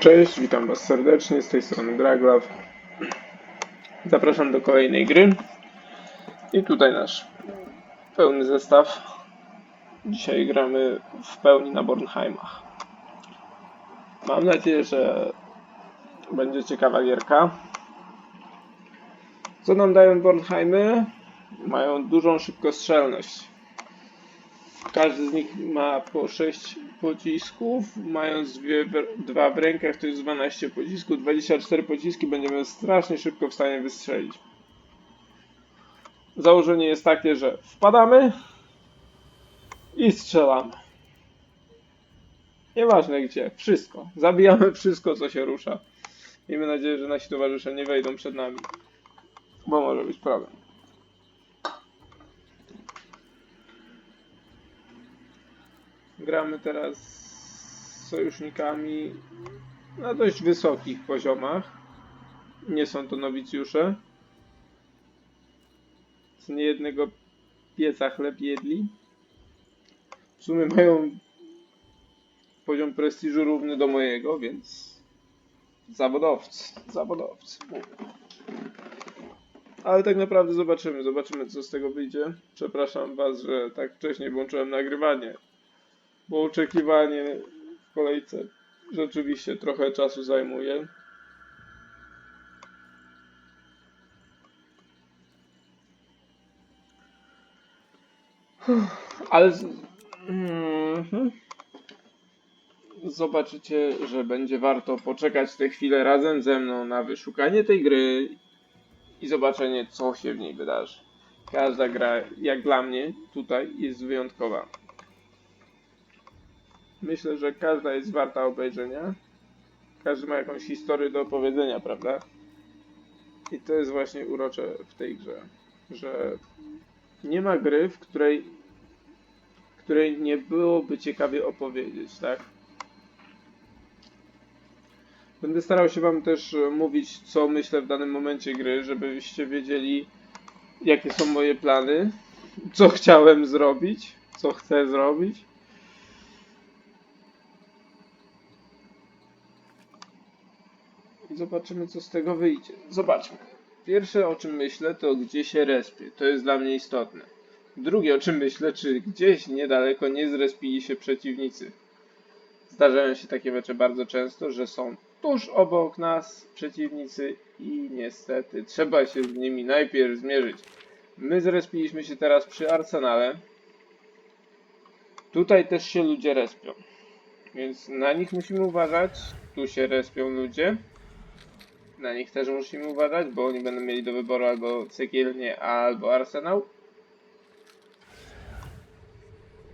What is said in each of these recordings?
Cześć, witam Was serdecznie, z tej strony Draglav. Zapraszam do kolejnej gry. I tutaj nasz pełny zestaw. Dzisiaj gramy w pełni na Bornheimach. Mam nadzieję, że będzie ciekawa gierka. Co nam dają Bornheimy? Mają dużą szybkostrzelność. Każdy z nich ma po 6 pocisków, mając dwie, dwa w rękach to jest 12 pocisków, 24 pociski będziemy strasznie szybko w stanie wystrzelić. Założenie jest takie, że wpadamy i strzelamy. Nieważne gdzie, wszystko. Zabijamy wszystko co się rusza. Miejmy nadzieję, że nasi towarzysze nie wejdą przed nami, bo może być problem. Gramy teraz z sojusznikami na dość wysokich poziomach. Nie są to nowicjusze. Z niejednego pieca chleb jedli. W sumie mają poziom prestiżu równy do mojego, więc zawodowcy, zawodowcy. Ale tak naprawdę zobaczymy, zobaczymy co z tego wyjdzie. Przepraszam Was, że tak wcześnie włączyłem nagrywanie bo oczekiwanie w kolejce rzeczywiście trochę czasu zajmuje. Ale. Mhm. zobaczycie, że będzie warto poczekać tę chwilę razem ze mną na wyszukanie tej gry i zobaczenie, co się w niej wydarzy. Każda gra, jak dla mnie, tutaj jest wyjątkowa. Myślę, że każda jest warta obejrzenia. Każdy ma jakąś historię do opowiedzenia, prawda? I to jest właśnie urocze w tej grze, że nie ma gry, w której, której nie byłoby ciekawie opowiedzieć, tak? Będę starał się Wam też e, mówić, co myślę w danym momencie gry, żebyście wiedzieli, jakie są moje plany, co chciałem zrobić, co chcę zrobić. I zobaczymy, co z tego wyjdzie. Zobaczmy. Pierwsze, o czym myślę, to gdzie się respię. To jest dla mnie istotne. Drugie, o czym myślę, czy gdzieś niedaleko nie zrespili się przeciwnicy. Zdarzają się takie mecze bardzo często, że są tuż obok nas przeciwnicy i niestety trzeba się z nimi najpierw zmierzyć. My zrespiliśmy się teraz przy Arsenale. Tutaj też się ludzie respią. Więc na nich musimy uważać. Tu się respią ludzie. Na nich też musimy uważać, bo oni będą mieli do wyboru albo cekielnię, albo arsenał.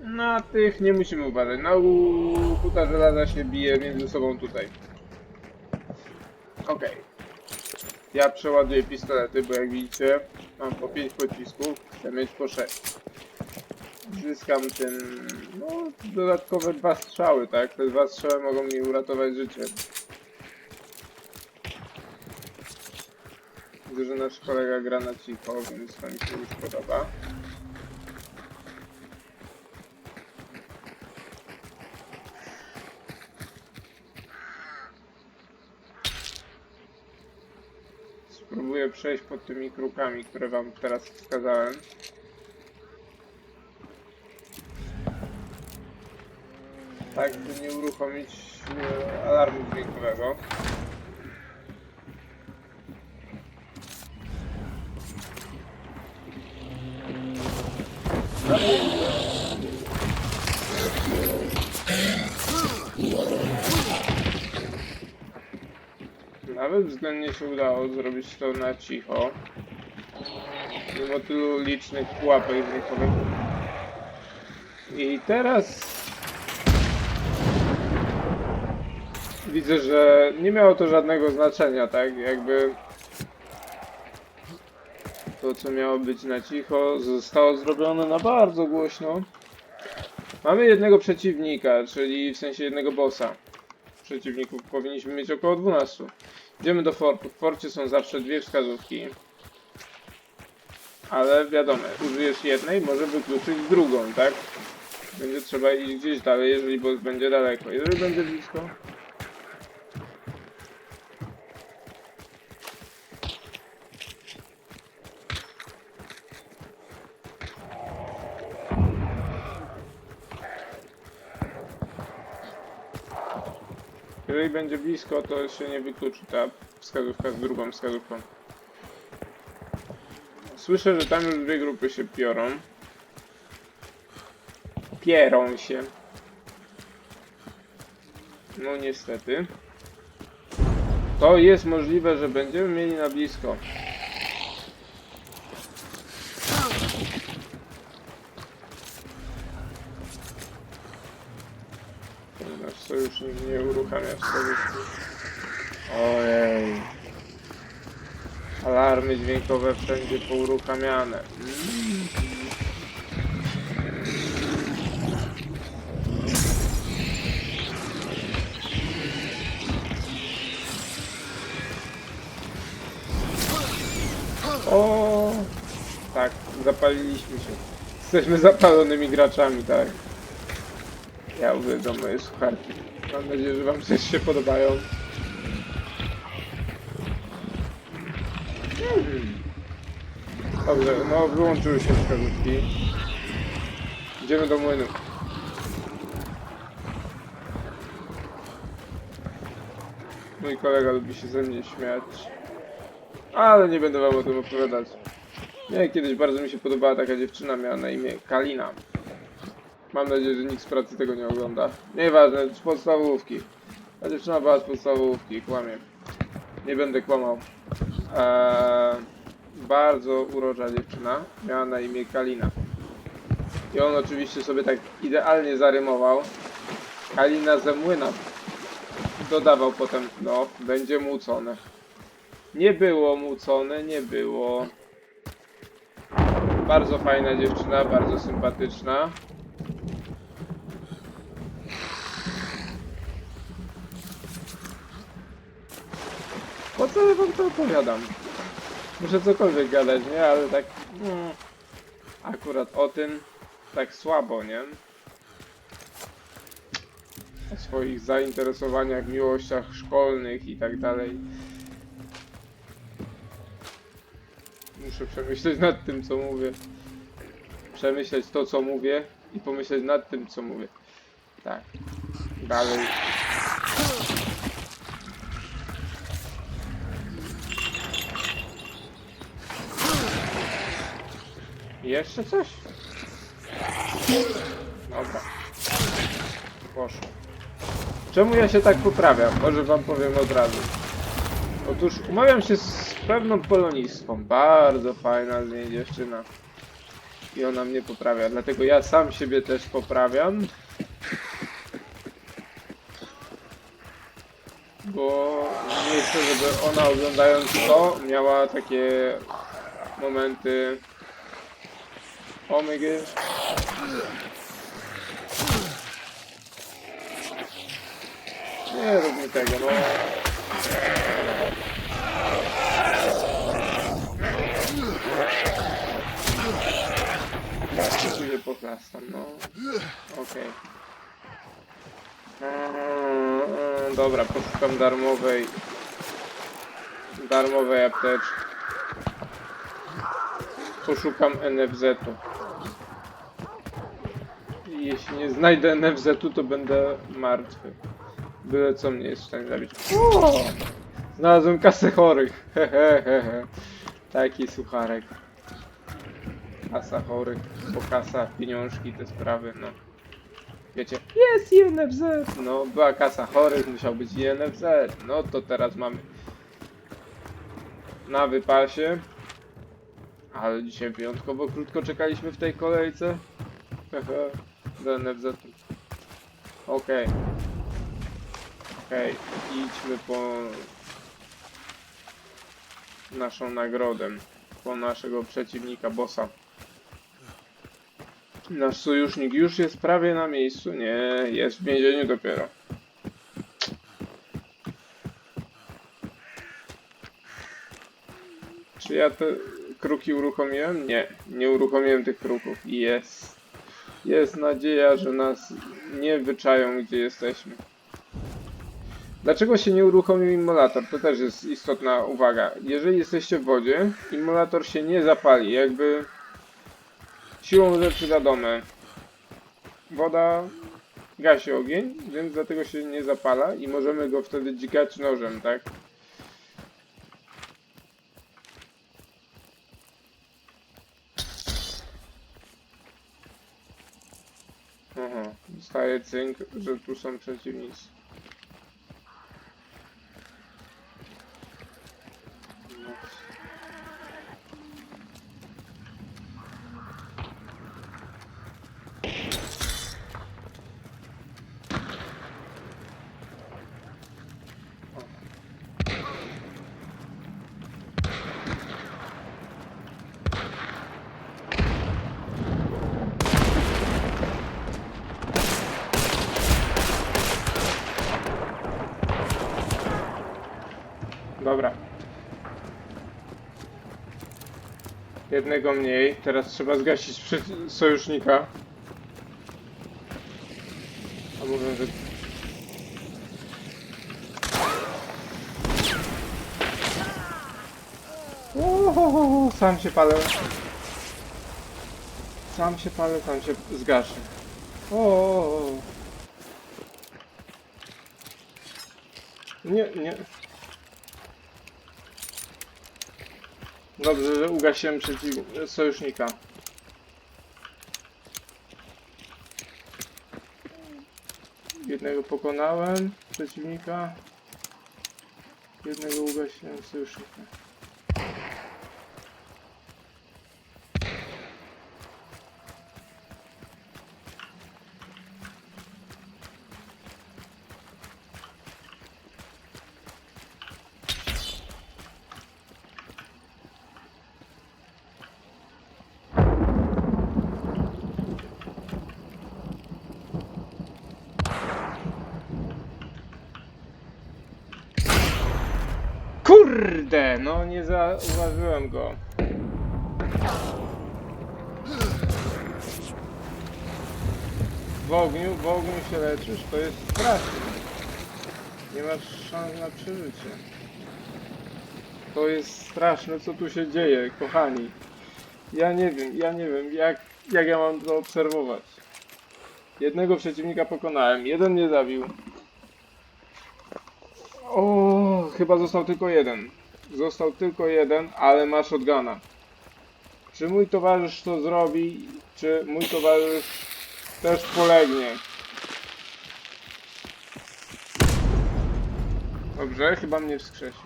Na tych nie musimy uważać. Na kuta żelaza się bije między sobą tutaj. Okej. Ja przeładuję pistolety, bo jak widzicie mam po 5 pocisków, chcę mieć po 6. Zyskam tym, no, dodatkowe dwa strzały, tak? Te dwa strzały mogą mi uratować życie. Widzę, że nasz kolega gra na cicho, więc to mi się już podoba. Spróbuję przejść pod tymi krukami, które wam teraz wskazałem. Tak, by nie uruchomić e, alarmu dźwiękowego. Nawet względnie się udało zrobić to na cicho. Mimo tylu licznych pułapek dźwiękowych. I teraz widzę, że nie miało to żadnego znaczenia, tak? Jakby to, co miało być na cicho, zostało zrobione na bardzo głośno. Mamy jednego przeciwnika, czyli w sensie jednego bossa. Przeciwników powinniśmy mieć około 12. Idziemy do fortu. W forcie są zawsze dwie wskazówki. Ale wiadomo, użyjesz jednej, może wykluczyć drugą, tak? Będzie trzeba iść gdzieś dalej, jeżeli będzie daleko. Jeżeli będzie blisko, Jeżeli będzie blisko, to się nie wykluczy ta wskazówka z drugą wskazówką. Słyszę, że tam już dwie grupy się piorą. Pierą się. No niestety. To jest możliwe, że będziemy mieli na blisko. Nasz sojusznik nie uruchamia wskazówki. Ojej. Alarmy dźwiękowe wszędzie pouruchamiane. O, tak, zapaliliśmy się. Jesteśmy zapalonymi graczami, tak. Ja uwielbiam moje słucharki. Mam nadzieję, że wam też się podobają. Dobrze, no wyłączyły się wskazówki. Idziemy do młynu. Mój kolega lubi się ze mnie śmiać. Ale nie będę wam o tym opowiadać. Nie, kiedyś bardzo mi się podobała taka dziewczyna, miała na imię Kalina. Mam nadzieję, że nikt z pracy tego nie ogląda. Nieważne, z podstawówki. Ta dziewczyna była z podstawówki, kłamie. Nie będę kłamał. Eee, bardzo urocza dziewczyna, miała na imię Kalina. I on oczywiście sobie tak idealnie zarymował. Kalina ze młyna. Dodawał potem, no, będzie mucone. Nie było mucone, nie było. Bardzo fajna dziewczyna, bardzo sympatyczna. Po co ja wam to opowiadam? Muszę cokolwiek gadać, nie? Ale tak... Mm, akurat o tym tak słabo, nie? O swoich zainteresowaniach, miłościach szkolnych i tak dalej. Muszę przemyśleć nad tym, co mówię. Przemyśleć to, co mówię i pomyśleć nad tym, co mówię. Tak. Dalej. Jeszcze coś? Dobra. Poszło. Czemu ja się tak poprawiam? Może wam powiem od razu. Otóż umawiam się z pewną polonistką. Bardzo fajna z niej dziewczyna. I ona mnie poprawia. Dlatego ja sam siebie też poprawiam. Bo nie chcę, żeby ona oglądając to miała takie momenty. O my god. Nie rób mi tego, no. Tu się poklastam, no. Okej. Eee, Dobra, poszukam darmowej darmowej apteczki. Poszukam NFZ-u. Jeśli nie znajdę NFZ-u, to będę martwy. Byle co mnie jest w stanie zabić. O! Znalazłem kasę chorych. Taki sucharek. Kasa chorych, bo kasa, pieniążki, te sprawy, no. Wiecie, jest i NFZ! No, była kasa chorych, musiał być i NFZ. No to teraz mamy na wypasie. Ale dzisiaj wyjątkowo krótko czekaliśmy w tej kolejce. Hehe, do NFZ. Okej. Okej, idźmy po naszą nagrodę. Po naszego przeciwnika, bossa. Nasz sojusznik już jest prawie na miejscu. Nie, jest w więzieniu dopiero. Czy ja te kruki uruchomiłem? Nie, nie uruchomiłem tych kruków. Jest. Jest nadzieja, że nas nie wyczają, gdzie jesteśmy. Dlaczego się nie uruchomił immolator? To też jest istotna uwaga. Jeżeli jesteście w wodzie, immolator się nie zapali. Jakby siłą rzeczy wiadome. Woda gasi ogień, więc dlatego się nie zapala i możemy go wtedy dzikać nożem, tak? Dostaję cynk, że tu są przeciwnicy. No. Dobra. Jednego mniej. Teraz trzeba zgasić sojusznika. A że... Ohohoho, sam się palę. Sam się palę, sam się zgaszę. O. Nie, nie. Dobrze, że ugasiłem przeciw... sojusznika. Jednego pokonałem, przeciwnika. Jednego ugasiłem sojusznika. Kurde, no nie zauważyłem go. W ogniu, w ogniu się leczysz, to jest straszne. Nie masz szans na przeżycie. To jest straszne, co tu się dzieje, kochani. Ja nie wiem, ja nie wiem, jak, jak ja mam to obserwować. Jednego przeciwnika pokonałem, jeden mnie zabił. O, chyba został tylko jeden. Został tylko jeden, ale ma shotguna. Czy mój towarzysz to zrobi, czy mój towarzysz też polegnie? Dobrze, chyba mnie wskrzesi.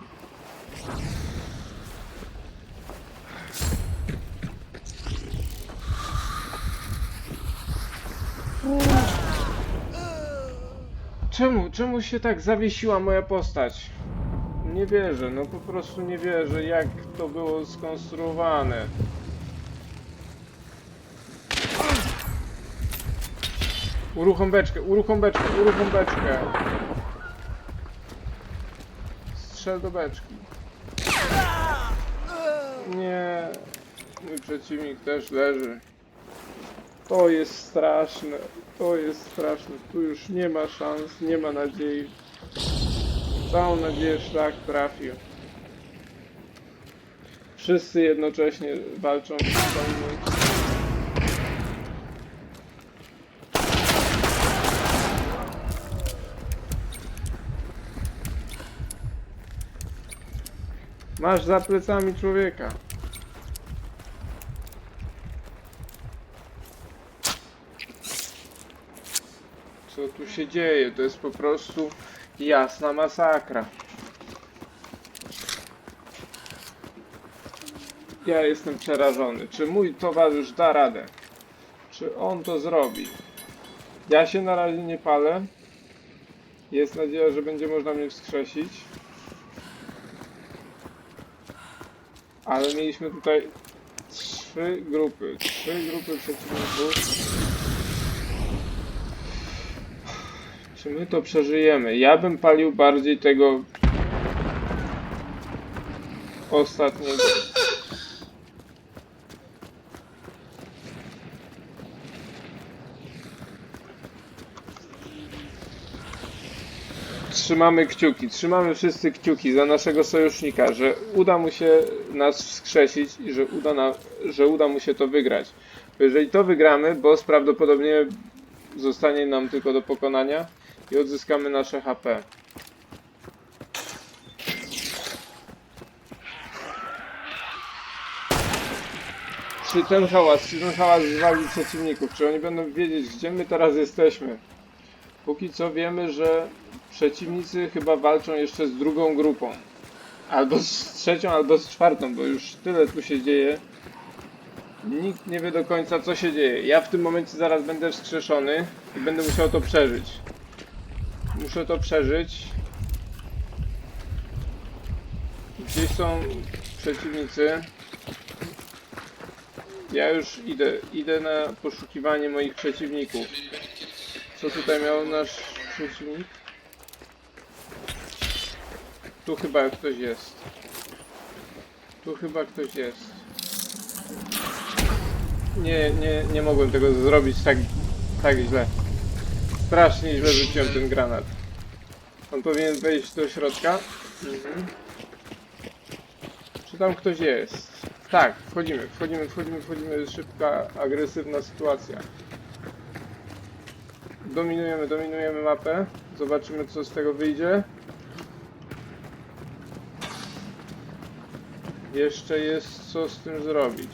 Czemu, czemu się tak zawiesiła moja postać? Nie wierzę, no po prostu nie wierzę, jak to było skonstruowane. Uruchom beczkę, uruchom beczkę, uruchom beczkę. Strzel do beczki. Nie, mój przeciwnik też leży. To jest straszne, to jest straszne. Tu już nie ma szans, nie ma nadziei. Całą nadzieję szlak trafił. Wszyscy jednocześnie walczą z tą Masz za plecami człowieka. Co tu się dzieje? To jest po prostu jasna masakra. Ja jestem przerażony. Czy mój towarzysz da radę? Czy on to zrobi? Ja się na razie nie palę. Jest nadzieja, że będzie można mnie wskrzesić. Ale mieliśmy tutaj trzy grupy. Trzy grupy przeciwników. Czy my to przeżyjemy? Ja bym palił bardziej tego ostatniego. Trzymamy kciuki, trzymamy wszyscy kciuki za naszego sojusznika, że uda mu się nas wskrzesić i że uda, na, że uda mu się to wygrać. Jeżeli to wygramy, boss prawdopodobnie zostanie nam tylko do pokonania i odzyskamy nasze HP. Czy ten hałas, czy ten hałas zwali przeciwników? Czy oni będą wiedzieć, gdzie my teraz jesteśmy? Póki co wiemy, że przeciwnicy chyba walczą jeszcze z drugą grupą. Albo z trzecią, albo z czwartą, bo już tyle tu się dzieje. Nikt nie wie do końca, co się dzieje. Ja w tym momencie zaraz będę wskrzeszony i będę musiał to przeżyć. Muszę to przeżyć. Gdzieś są przeciwnicy. Ja już idę, idę na poszukiwanie moich przeciwników. Co tutaj miał nasz przeciwnik? Tu chyba ktoś jest. Tu chyba ktoś jest. Nie, nie, nie mogłem tego zrobić tak, tak źle. Strasznie źle rzuciłem ten granat. On powinien wejść do środka. Mhm. Czy tam ktoś jest? Tak, wchodzimy, wchodzimy, wchodzimy, wchodzimy. Szybka, agresywna sytuacja. Dominujemy, dominujemy mapę. Zobaczymy co z tego wyjdzie. Jeszcze jest co z tym zrobić.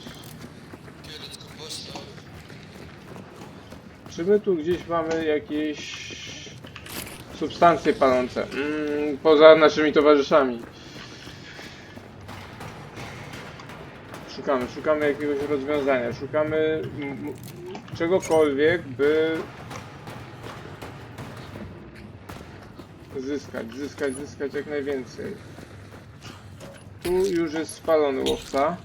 Czy my tu gdzieś mamy jakieś substancje palące? Mm, poza naszymi towarzyszami. Szukamy, szukamy jakiegoś rozwiązania. Szukamy czegokolwiek, by zyskać, zyskać, zyskać jak najwięcej. Tu już jest spalony łowca.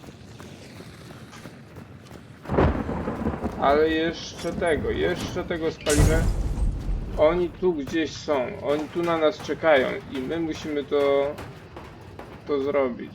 Ale jeszcze tego, jeszcze tego spalimy. Oni tu gdzieś są, oni tu na nas czekają i my musimy to, to zrobić.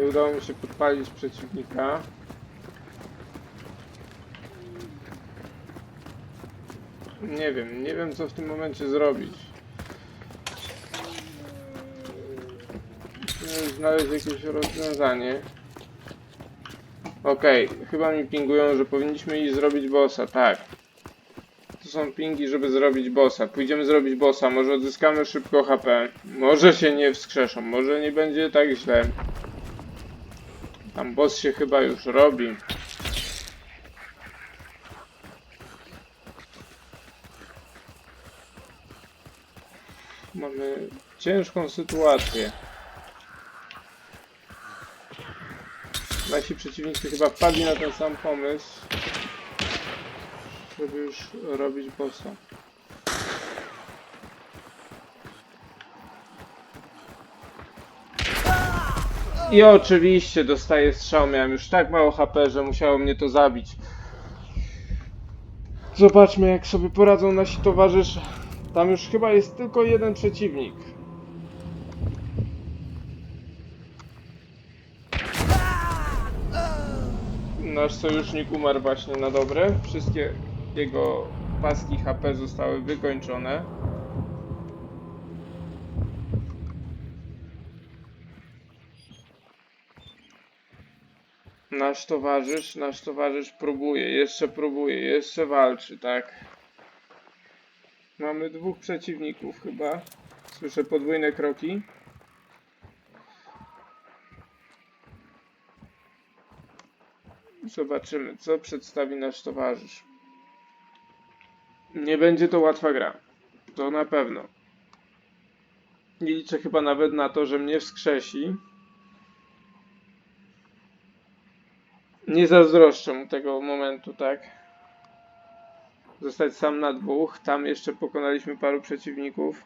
Nie udało mi się podpalić przeciwnika. Nie wiem, nie wiem co w tym momencie zrobić. Znaleźć jakieś rozwiązanie. Okej, chyba mi pingują, że powinniśmy iść zrobić bossa, tak. To są pingi, żeby zrobić bossa. Pójdziemy zrobić bossa, może odzyskamy szybko HP. Może się nie wskrzeszą, może nie będzie tak źle. Tam boss się chyba już robi. Mamy ciężką sytuację. Nasi przeciwnicy chyba wpadli na ten sam pomysł, żeby już robić bossa. I oczywiście dostaję strzał. Miałem już tak mało HP, że musiało mnie to zabić. Zobaczmy, jak sobie poradzą nasi towarzysze. Tam już chyba jest tylko jeden przeciwnik. Nasz sojusznik umarł właśnie na dobre. Wszystkie jego paski HP zostały wykończone. Nasz towarzysz, nasz towarzysz próbuje, jeszcze próbuje, jeszcze walczy, tak? Mamy dwóch przeciwników chyba. Słyszę podwójne kroki. Zobaczymy, co przedstawi nasz towarzysz. Nie będzie to łatwa gra. To na pewno. Nie liczę chyba nawet na to, że mnie wskrzesi. Nie zazdroszczę mu tego momentu, tak? Zostać sam na dwóch. Tam jeszcze pokonaliśmy paru przeciwników.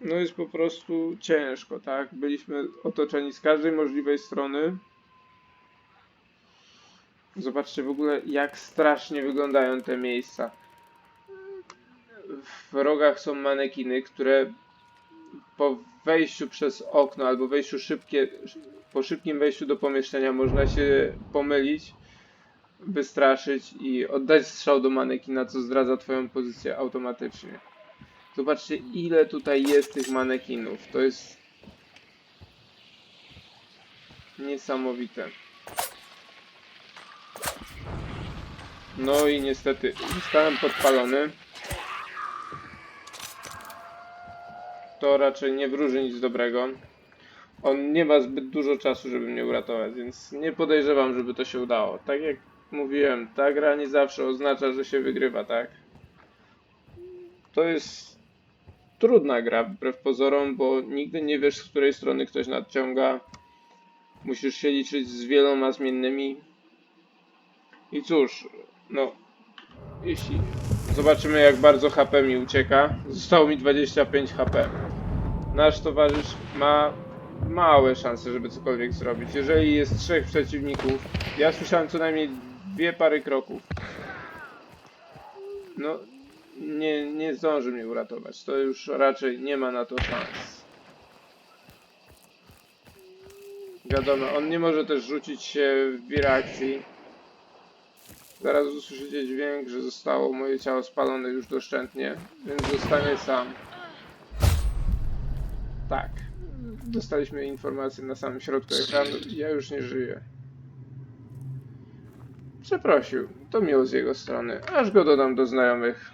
no jest po prostu ciężko, tak? Byliśmy otoczeni z każdej możliwej strony. Zobaczcie w ogóle, jak strasznie wyglądają te miejsca. W rogach są manekiny, które po wejściu przez okno albo wejściu szybkie, po szybkim wejściu do pomieszczenia można się pomylić, wystraszyć i oddać strzał do manekina, co zdradza twoją pozycję automatycznie. Zobaczcie, ile tutaj jest tych manekinów. To jest niesamowite. No i niestety zostałem podpalony. To raczej nie wróży nic dobrego. On nie ma zbyt dużo czasu, żeby mnie uratować, więc nie podejrzewam, żeby to się udało. Tak jak mówiłem, ta gra nie zawsze oznacza, że się wygrywa, tak? To jest trudna gra, wbrew pozorom, bo nigdy nie wiesz, z której strony ktoś nadciąga. Musisz się liczyć z wieloma zmiennymi. I cóż, no, jeśli zobaczymy, jak bardzo HP mi ucieka, zostało mi 25 HP. Nasz towarzysz ma małe szanse, żeby cokolwiek zrobić. Jeżeli jest trzech przeciwników, ja słyszałem co najmniej dwie pary kroków. No, nie, nie zdąży mnie uratować. To już raczej nie ma na to szans. Wiadomo, on nie może też rzucić się w reakcji. Zaraz usłyszycie dźwięk, że zostało moje ciało spalone już doszczętnie, więc zostanie sam. Tak. Dostaliśmy informację na samym środku ekranu. Ja już nie żyję. Przeprosił. To miło z jego strony. Aż go dodam do znajomych.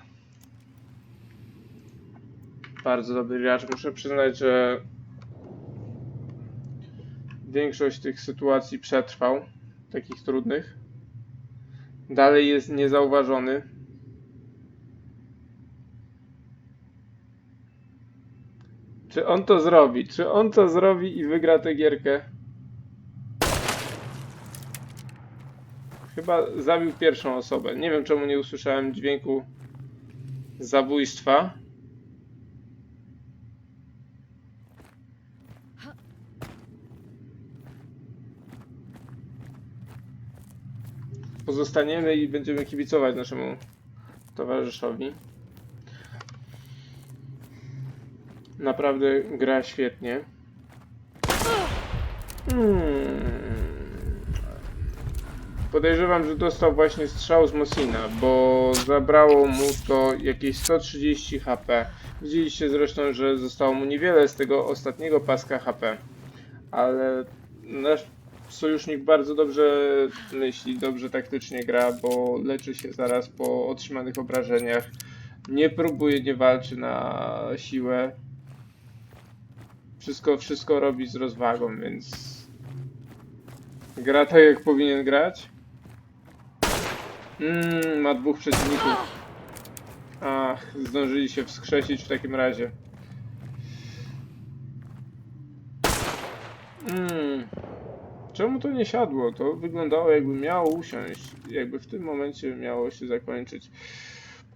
Bardzo dobry gracz. Muszę przyznać, że większość tych sytuacji przetrwał. Takich trudnych. Dalej jest niezauważony. Czy on to zrobi? Czy on to zrobi i wygra tę gierkę? Chyba zabił pierwszą osobę. Nie wiem czemu nie usłyszałem dźwięku zabójstwa. Pozostaniemy i będziemy kibicować naszemu towarzyszowi. Naprawdę gra świetnie. Hmm. Podejrzewam, że dostał właśnie strzał z Mosina, bo zabrało mu to jakieś 130 HP. Widzieliście zresztą, że zostało mu niewiele z tego ostatniego paska HP. Ale nasz sojusznik bardzo dobrze myśli, dobrze taktycznie gra, bo leczy się zaraz po otrzymanych obrażeniach. Nie próbuje, nie walczy na siłę. Wszystko, wszystko robi z rozwagą, więc gra tak jak powinien grać. Mm, ma dwóch przeciwników. Ach, zdążyli się wskrzesić w takim razie. Mm. Czemu to nie siadło? To wyglądało jakby miało usiąść. Jakby w tym momencie miało się zakończyć.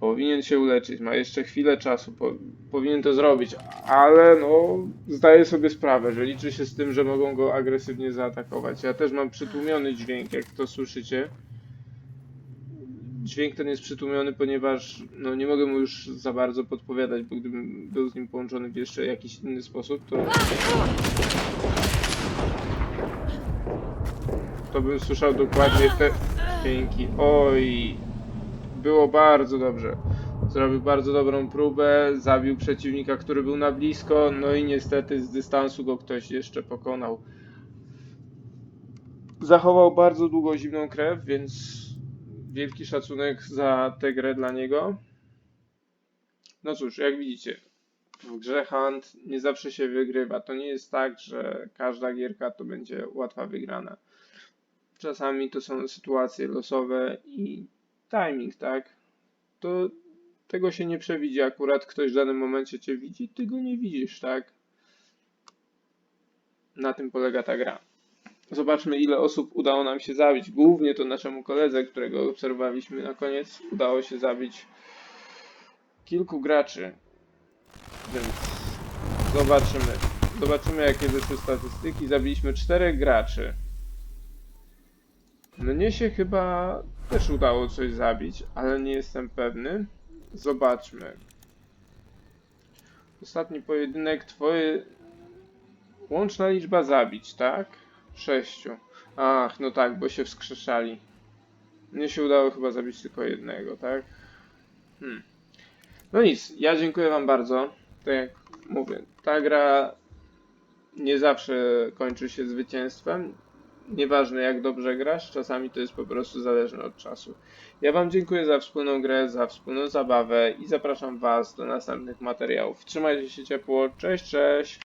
Powinien się uleczyć, ma jeszcze chwilę czasu, po, powinien to zrobić, ale no, zdaję sobie sprawę, że liczy się z tym, że mogą go agresywnie zaatakować. Ja też mam przytłumiony dźwięk, jak to słyszycie. Dźwięk ten jest przytłumiony, ponieważ no, nie mogę mu już za bardzo podpowiadać, bo gdybym był z nim połączony w jeszcze jakiś inny sposób, to to bym słyszał dokładnie te dźwięki. Oj, było bardzo dobrze. Zrobił bardzo dobrą próbę, zabił przeciwnika, który był na blisko, no i niestety z dystansu go ktoś jeszcze pokonał. Zachował bardzo długo zimną krew, więc wielki szacunek za tę grę dla niego. No cóż, jak widzicie, w grze Hunt nie zawsze się wygrywa. To nie jest tak, że każda gierka to będzie łatwa wygrana. Czasami to są sytuacje losowe i timing, tak? To tego się nie przewidzi. Akurat ktoś w danym momencie cię widzi, ty go nie widzisz, tak? Na tym polega ta gra. Zobaczmy, ile osób udało nam się zabić. Głównie to naszemu koledze, którego obserwowaliśmy na koniec, udało się zabić kilku graczy. Więc Zobaczymy. Zobaczymy jakie wyszły statystyki. Zabiliśmy czterech graczy. Mnie się chyba też udało coś zabić, ale nie jestem pewny. Zobaczmy. Ostatni pojedynek, twoje... Łączna liczba zabić, tak? Sześciu. Ach, no tak, bo się wskrzeszali. Mnie się udało chyba zabić tylko jednego, tak? Hmm. No nic, ja dziękuję wam bardzo. Tak jak mówię, ta gra nie zawsze kończy się zwycięstwem. Nieważne jak dobrze grasz, czasami to jest po prostu zależne od czasu. Ja wam dziękuję za wspólną grę, za wspólną zabawę i zapraszam was do następnych materiałów. Trzymajcie się ciepło, cześć, cześć!